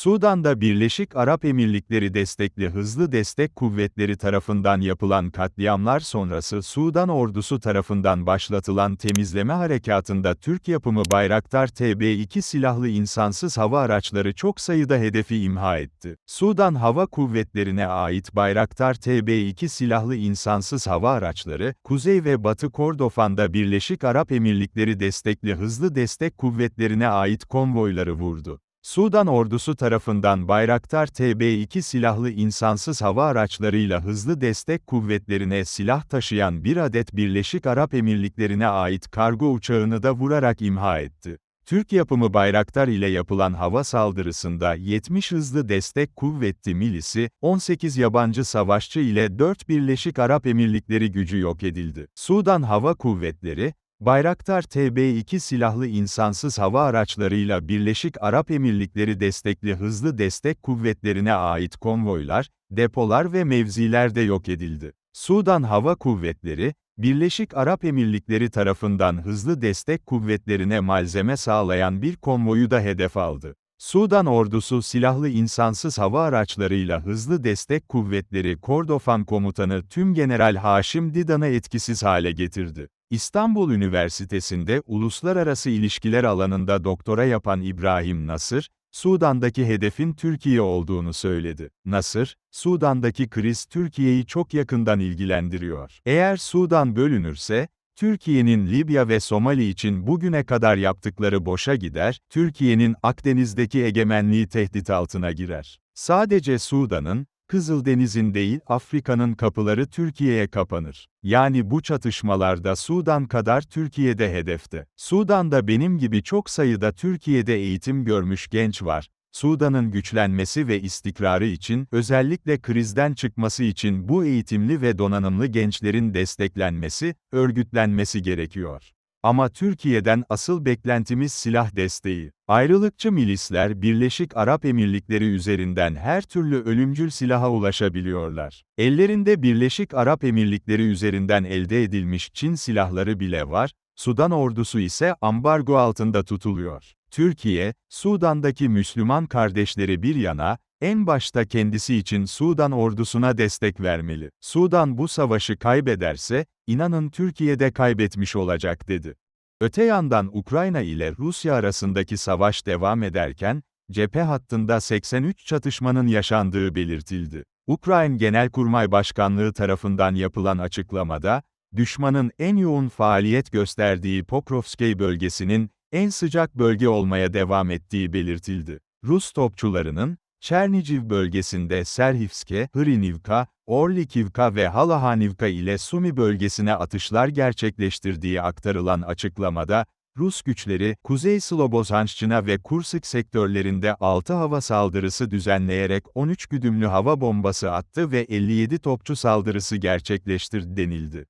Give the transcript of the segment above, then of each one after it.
Sudan'da Birleşik Arap Emirlikleri destekli Hızlı Destek Kuvvetleri tarafından yapılan katliamlar sonrası Sudan ordusu tarafından başlatılan temizleme harekatında Türk yapımı Bayraktar TB2 silahlı insansız hava araçları çok sayıda hedefi imha etti. Sudan Hava Kuvvetleri'ne ait Bayraktar TB2 silahlı insansız hava araçları, Kuzey ve Batı Kordofan'da Birleşik Arap Emirlikleri destekli Hızlı Destek Kuvvetlerine ait konvoyları vurdu. Sudan ordusu tarafından Bayraktar TB2 silahlı insansız hava araçlarıyla hızlı destek kuvvetlerine silah taşıyan bir adet Birleşik Arap Emirlikleri'ne ait kargo uçağını da vurarak imha etti. Türk yapımı Bayraktar ile yapılan hava saldırısında 70 hızlı destek kuvvetli milisi, 18 yabancı savaşçı ile 4 Birleşik Arap Emirlikleri gücü yok edildi. Sudan Hava Kuvvetleri, Bayraktar TB2 silahlı insansız hava araçlarıyla Birleşik Arap Emirlikleri destekli hızlı destek kuvvetlerine ait konvoylar, depolar ve mevziler de yok edildi. Sudan Hava Kuvvetleri, Birleşik Arap Emirlikleri tarafından hızlı destek kuvvetlerine malzeme sağlayan bir konvoyu da hedef aldı. Sudan ordusu silahlı insansız hava araçlarıyla hızlı destek kuvvetleri Kordofan komutanı Tüm General Haşim Didan'ı etkisiz hale getirdi. İstanbul Üniversitesi'nde uluslararası ilişkiler alanında doktora yapan İbrahim Nasır, Sudan'daki hedefin Türkiye olduğunu söyledi. Nasır, Sudan'daki kriz Türkiye'yi çok yakından ilgilendiriyor. Eğer Sudan bölünürse, Türkiye'nin Libya ve Somali için bugüne kadar yaptıkları boşa gider, Türkiye'nin Akdeniz'deki egemenliği tehdit altına girer. Sadece Sudan'ın, Kızıldeniz'in değil Afrika'nın kapıları Türkiye'ye kapanır. Yani bu çatışmalarda Sudan kadar Türkiye'de hedefte. Sudan'da benim gibi çok sayıda Türkiye'de eğitim görmüş genç var. Sudan'ın güçlenmesi ve istikrarı için, özellikle krizden çıkması için bu eğitimli ve donanımlı gençlerin desteklenmesi, örgütlenmesi gerekiyor. Ama Türkiye'den asıl beklentimiz silah desteği. Ayrılıkçı milisler Birleşik Arap Emirlikleri üzerinden her türlü ölümcül silaha ulaşabiliyorlar. Ellerinde Birleşik Arap Emirlikleri üzerinden elde edilmiş Çin silahları bile var, Sudan ordusu ise ambargo altında tutuluyor. Türkiye, Sudan'daki Müslüman kardeşleri bir yana, en başta kendisi için Sudan ordusuna destek vermeli. Sudan bu savaşı kaybederse, inanın Türkiye'de kaybetmiş olacak dedi. Öte yandan Ukrayna ile Rusya arasındaki savaş devam ederken, cephe hattında 83 çatışmanın yaşandığı belirtildi. Ukrayna Genelkurmay Başkanlığı tarafından yapılan açıklamada, düşmanın en yoğun faaliyet gösterdiği Pokrovskey bölgesinin en sıcak bölge olmaya devam ettiği belirtildi. Rus topçularının, Çerniciv bölgesinde Serhivske, Hrinivka, Orlikivka ve Halahanivka ile Sumi bölgesine atışlar gerçekleştirdiği aktarılan açıklamada, Rus güçleri, Kuzey Slobozhanşçina ve Kursk sektörlerinde 6 hava saldırısı düzenleyerek 13 güdümlü hava bombası attı ve 57 topçu saldırısı gerçekleştirdi denildi.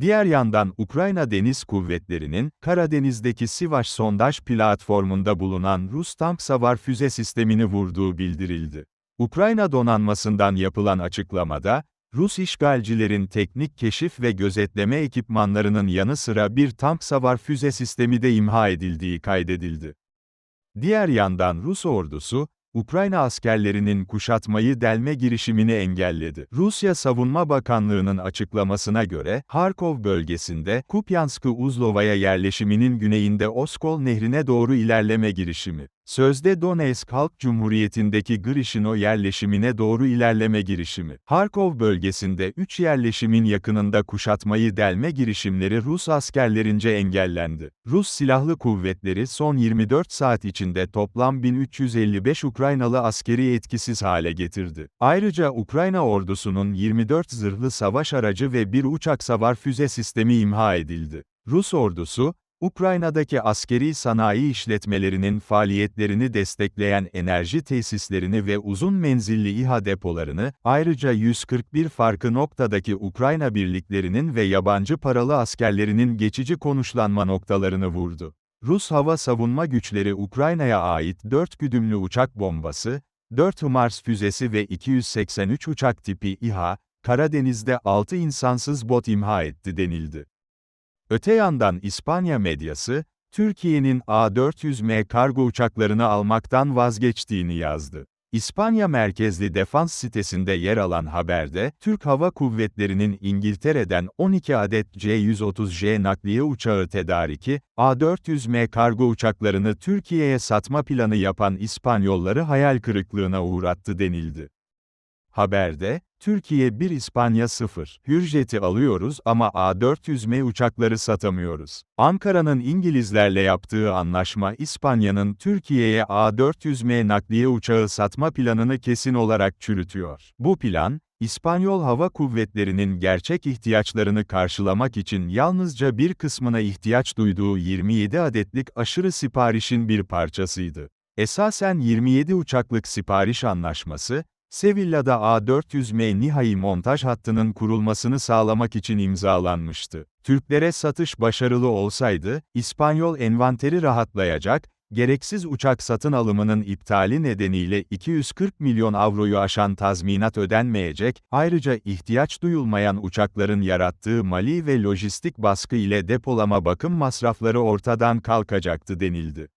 Diğer yandan Ukrayna Deniz Kuvvetleri'nin, Karadeniz'deki Sivaş sondaj platformunda bulunan Rus tank savar füze sistemini vurduğu bildirildi. Ukrayna donanmasından yapılan açıklamada, Rus işgalcilerin teknik keşif ve gözetleme ekipmanlarının yanı sıra bir tank savar füze sistemi de imha edildiği kaydedildi. Diğer yandan Rus ordusu, Ukrayna askerlerinin kuşatmayı delme girişimini engelledi. Rusya Savunma Bakanlığı'nın açıklamasına göre, Harkov bölgesinde, Kupyanskı-Uzlova'ya yerleşiminin güneyinde Oskol Nehri'ne doğru ilerleme girişimi. Sözde Donetsk Halk Cumhuriyeti'ndeki Grishino yerleşimine doğru ilerleme girişimi. Harkov bölgesinde 3 yerleşimin yakınında kuşatmayı delme girişimleri Rus askerlerince engellendi. Rus Silahlı Kuvvetleri son 24 saat içinde toplam 1355 Ukraynalı askeri etkisiz hale getirdi. Ayrıca Ukrayna ordusunun 24 zırhlı savaş aracı ve bir uçak savar füze sistemi imha edildi. Rus ordusu, Ukrayna'daki askeri sanayi işletmelerinin faaliyetlerini destekleyen enerji tesislerini ve uzun menzilli İHA depolarını, ayrıca 141 farklı noktadaki Ukrayna birliklerinin ve yabancı paralı askerlerinin geçici konuşlanma noktalarını vurdu. Rus hava savunma güçleri Ukrayna'ya ait 4 güdümlü uçak bombası, 4 Mars füzesi ve 283 uçak tipi İHA, Karadeniz'de 6 insansız bot imha etti denildi. Öte yandan İspanya medyası, Türkiye'nin A400M kargo uçaklarını almaktan vazgeçtiğini yazdı. İspanya merkezli defans sitesinde yer alan haberde, Türk Hava Kuvvetleri'nin İngiltere'den 12 adet C-130J nakliye uçağı tedariki, A400M kargo uçaklarını Türkiye'ye satma planı yapan İspanyolları hayal kırıklığına uğrattı denildi. Haberde, Türkiye 1 İspanya 0, Hürjet'i alıyoruz ama A400M uçakları satamıyoruz. Ankara'nın İngilizlerle yaptığı anlaşma İspanya'nın Türkiye'ye A400M nakliye uçağı satma planını kesin olarak çürütüyor. Bu plan, İspanyol Hava Kuvvetleri'nin gerçek ihtiyaçlarını karşılamak için yalnızca bir kısmına ihtiyaç duyduğu 27 adetlik aşırı siparişin bir parçasıydı. Esasen 27 uçaklık sipariş anlaşması, Sevilla'da A400M nihai montaj hattının kurulmasını sağlamak için imzalanmıştı. Türklere satış başarılı olsaydı, İspanyol envanteri rahatlayacak, gereksiz uçak satın alımının iptali nedeniyle 240 milyon avroyu aşan tazminat ödenmeyecek, ayrıca ihtiyaç duyulmayan uçakların yarattığı mali ve lojistik baskı ile depolama bakım masrafları ortadan kalkacaktı denildi.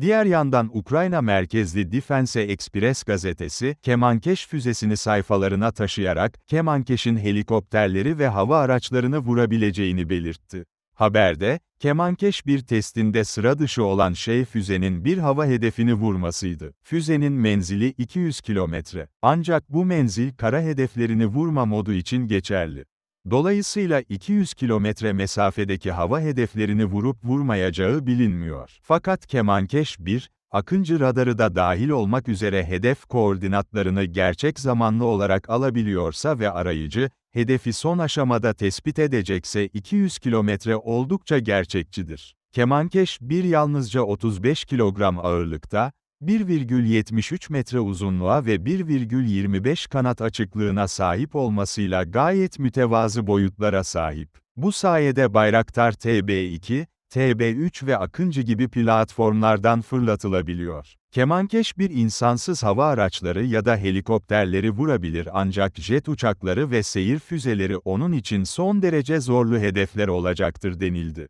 Diğer yandan Ukrayna merkezli Defense Express gazetesi, Kemankeş füzesini sayfalarına taşıyarak, Kemankeş'in helikopterleri ve hava araçlarını vurabileceğini belirtti. Haberde, Kemankeş bir testinde sıra dışı olan şey füzenin bir hava hedefini vurmasıydı. Füzenin menzili 200 kilometre. Ancak bu menzil kara hedeflerini vurma modu için geçerli. Dolayısıyla 200 kilometre mesafedeki hava hedeflerini vurup vurmayacağı bilinmiyor. Fakat Kemankeş 1, Akıncı radarı da dahil olmak üzere hedef koordinatlarını gerçek zamanlı olarak alabiliyorsa ve arayıcı, hedefi son aşamada tespit edecekse 200 kilometre oldukça gerçekçidir. Kemankeş 1 yalnızca 35 kilogram ağırlıkta, 1,73 metre uzunluğa ve 1,25 kanat açıklığına sahip olmasıyla gayet mütevazı boyutlara sahip. Bu sayede Bayraktar TB2, TB3 ve Akıncı gibi platformlardan fırlatılabiliyor. Kemankeş bir insansız hava araçları ya da helikopterleri vurabilir ancak jet uçakları ve seyir füzeleri onun için son derece zorlu hedefler olacaktır denildi.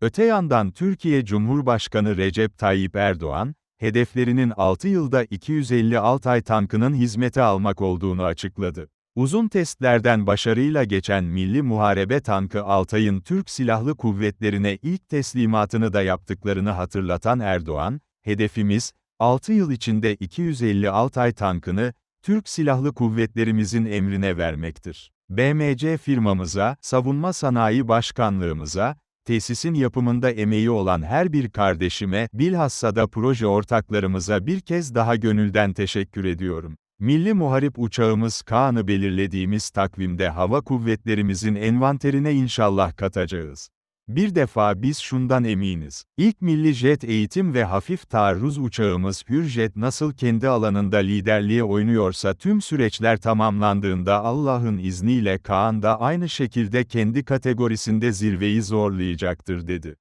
Öte yandan Türkiye Cumhurbaşkanı Recep Tayyip Erdoğan, hedeflerinin 6 yılda 250 Altay tankının hizmete almak olduğunu açıkladı. Uzun testlerden başarıyla geçen Milli Muharebe Tankı Altay'ın Türk Silahlı Kuvvetlerine ilk teslimatını da yaptıklarını hatırlatan Erdoğan, hedefimiz, 6 yıl içinde 250 Altay tankını, Türk Silahlı Kuvvetlerimizin emrine vermektir. BMC firmamıza, Savunma Sanayi Başkanlığımıza, tesisin yapımında emeği olan her bir kardeşime, bilhassa da proje ortaklarımıza bir kez daha gönülden teşekkür ediyorum. Milli Muharip uçağımız Kaan'ı belirlediğimiz takvimde hava kuvvetlerimizin envanterine inşallah katacağız. Bir defa biz şundan eminiz. İlk milli jet eğitim ve hafif taarruz uçağımız Hürjet nasıl kendi alanında liderliğe oynuyorsa tüm süreçler tamamlandığında Allah'ın izniyle Kaan da aynı şekilde kendi kategorisinde zirveyi zorlayacaktır dedi.